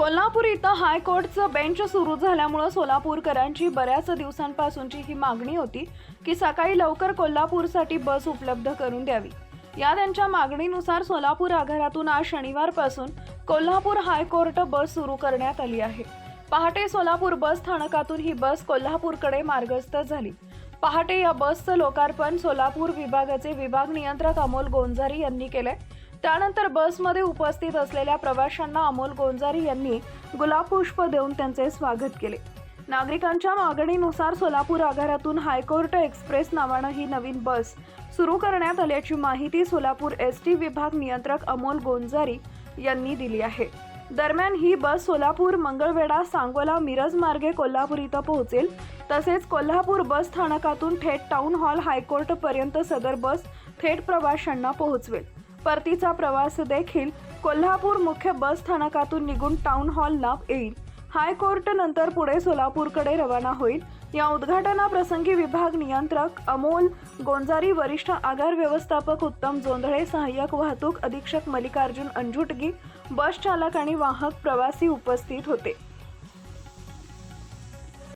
कोल्हापूर इथं हायकोर्टचं बेंच सुरू झाल्यामुळं सोलापूरकरांची बऱ्याच दिवसांपासूनची ही मागणी होती की सकाळी लवकर कोल्हापूरसाठी बस उपलब्ध करून द्यावी. या त्यांच्या मागणीनुसार सोलापूर आगारातून आज शनिवारपासून कोल्हापूर हायकोर्ट बस सुरू करण्यात आली आहे. पहाटे सोलापूर बस स्थानकातून ही बस कोल्हापूरकडे मार्गस्थ झाली. पहाटे या बसचं लोकार्पण सोलापूर विभागाचे विभाग नियंत्रक अमोल गोंजारी यांनी केलंय. त्यानंतर बसमध्ये उपस्थित असलेल्या प्रवाशांना अमोल गोंजारी यांनी गुलाब पुष्प देऊन त्यांचे स्वागत केले. नागरिकांच्या मागणीनुसार सोलापूर आगारातून हायकोर्ट एक्सप्रेस नावानं ही नवीन बस सुरू करण्यात आल्याची माहिती सोलापूर एस टी विभाग नियंत्रक अमोल गोंजारी यांनी दिली आहे. दरम्यान ही बस सोलापूर मंगळवेढा सांगोला मिरज मार्गे कोल्हापूर इथं पोहोचेल. तसेच कोल्हापूर बस स्थानकातून थेट टाउन हॉल हायकोर्टपर्यंत सदर बस थेट प्रवाशांना पोहोचवेल. परतीचा प्रवास देखील कोल्हापूर मुख्य बस स्थानकातून निघून टाउन हॉलला येईल. हायकोर्ट नंतर पुढे सोलापूरकडे रवाना होईल. या उद्घाटनाप्रसंगी विभाग नियंत्रक अमोल गोंजारी वरिष्ठ आगार व्यवस्थापक उत्तम जोंधळे सहाय्यक वाहतूक अधीक्षक मल्लिकार्जुन अंजुटगी बस चालक आणि वाहक प्रवासी उपस्थित होते.